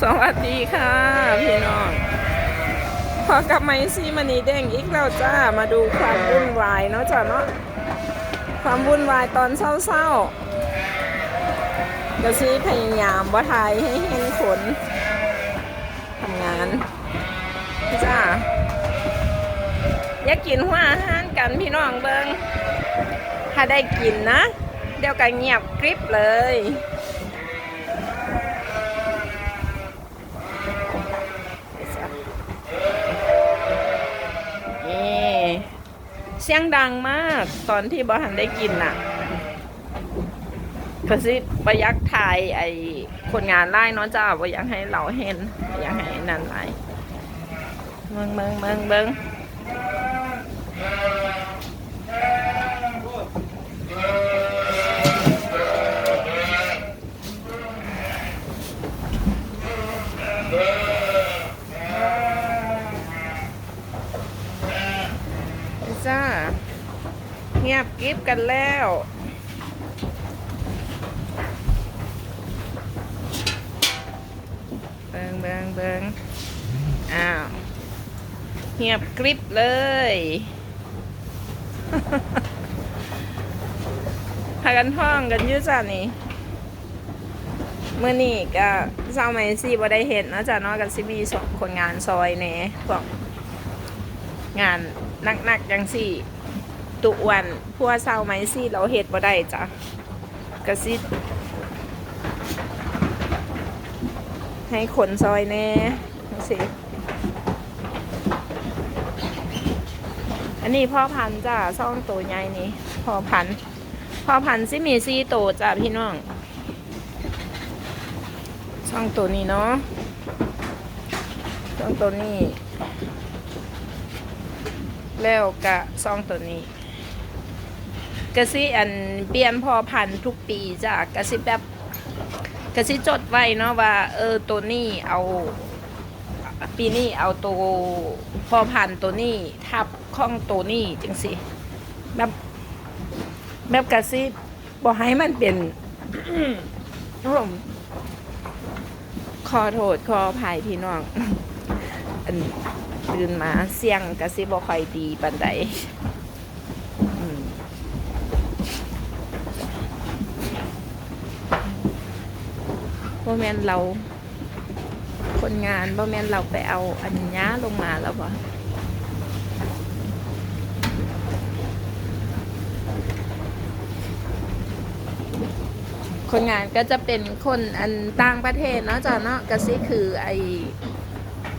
สวัสดีค่ะพี่น้อง พอกับไมซี่มันนี่เด้งอีกแล้วจ้า มาดูความวุ่นวายเนาะจ้าเนาะ ความวุ่นวายตอนเศร้าๆกระซีพยายามว่าทายให้เห็นผลทำงานจ้า อยากกินหัวอาหารกันพี่น้องเบิงถ้าได้กินนะ เดี๋ยวก็เงียบกริบเลย นี่เสียงดังมาก ตอนที่บอหันได้กินน่ะก็สิประยักษ์ไทยไอคนงานไล่เนาะจ้าบ่อยากให้เราเห็นอยากให้นั่นไล่เมืองเมืองเมืองเมือง จ้า เงียบกริบกันแล้ว เบิงเบิงเบิงอ้าว เงียบกริบเลย พากันท่องกันยืดจ้านี่เมื่อนี่ก็เศร้าไหมสิบ่ได้เห็นนะจ้ะนาะกับซิมีสองคนงานซอยแหน่พวกงาน นักๆยังสี่ ตุวันพวเศร้าไหมสิเราเห็ดบ่ได้จ้ะกระซิบให้ขนซอยแน่สิอันนี้พ่อพันจ้ะซ่องตัวใหญ่นี่พ่อพันพ่อพันธุ์ซิมีซี่ตัวจ้ะพี่น้องช่องตัวนี้เนาะช่องตัวนี้ แล้วกะซองตัวนี้กะซิอันเปลี่ยนพอพันทุกปีจ้ะกะซิแบบกะซิจดไว้เนาะว่า เออตัวนี้เอาปีนี้เอาตัวพอพันตัวนี้ทับข้องตัวนี้จังสิแบบแบบกะซิบอกให้มันเป็นผมขอโทษขออภัยพี่น้องอัน ตื่นมาเสียงกระซิบ่ค่อยดีปานใดบ่แมนเรา คนงานบ่แมนเราไปเอาอันย้าลงมาแล้วบ่คนงานก็จะเป็นคนอันต่างประเทศเนาะจ้ะเนาะกะซิคือไอ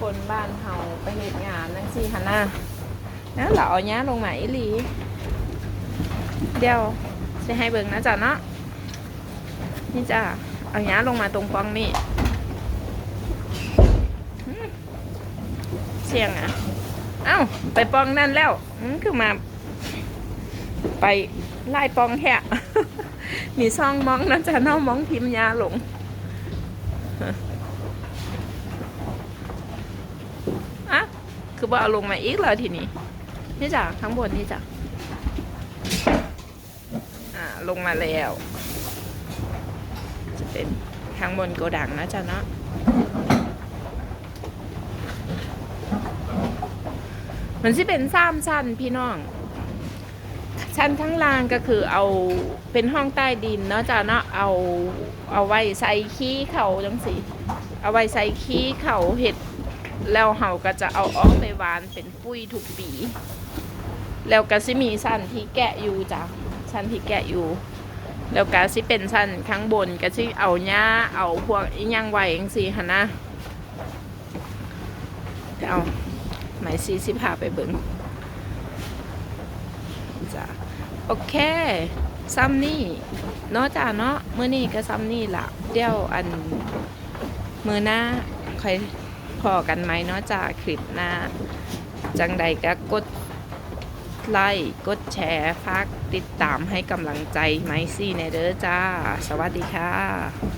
คนบ้านเฮาไปเหตุงานนั่งสี่ฮันน่ะนะเราเอาย้าลงมาอีหลี เดี๋ยวจะให้เบิ่งนะจ๊ะเนาะนี่จ้ะเอาย้าลงมาตรงปองนี่เสียงอะ เอ้า ไปปองนั่นแล้วอืมคือมา ไปไล่ปองแค่มีซ่องมองนะจ๊ะเนาะมองพิมพ์ยาลง อะคือว่าเอาลงมาอีกแล้วทีนี้ นี่จ้ะข้างบนนี่จ้ะอ่าลงมาแล้ว จะเป็นข้างบนโกดังนะจ๊ะเนาะมันสิเป็นซ้ำชั้นพี่น้อง ชั้นข้างล่างก็คือเอาเป็นห้องใต้ดินเนาะจ้ะเนาะเอาเอาไว้ใส่ขี้เขาจังสิเอาไว้ใส่ขี้เขาเห็ด แล้วเฮาก็จะเอาออกไปหวานเป็นปุ้ยทุกปี แล้วก็สิมีสั้นที่แกะอยู่จ้ะสั้นที่แกะอยู่ แล้วก็สิเป็นสั้นข้างบนก็สิเอาหญ้าเอาพวกอีหยังไว้จังซี่หั่นนะเดี๋ยวเอาหมซีสิพาไปเบิ่งจ้ะโอเคซ้ำนี่เนาะจ้ะเนาะเมื้อนี้ก็ซ้ำนี่ละเดี๋ยวอันมือหน้าค่อย พอกันไหมเนาะจากคลิปหน้า จังใดก็กดไลค์กดแชร์ฝากติดตามให้กำลังใจไมซี่ในเด้อจ้า สวัสดีค่ะ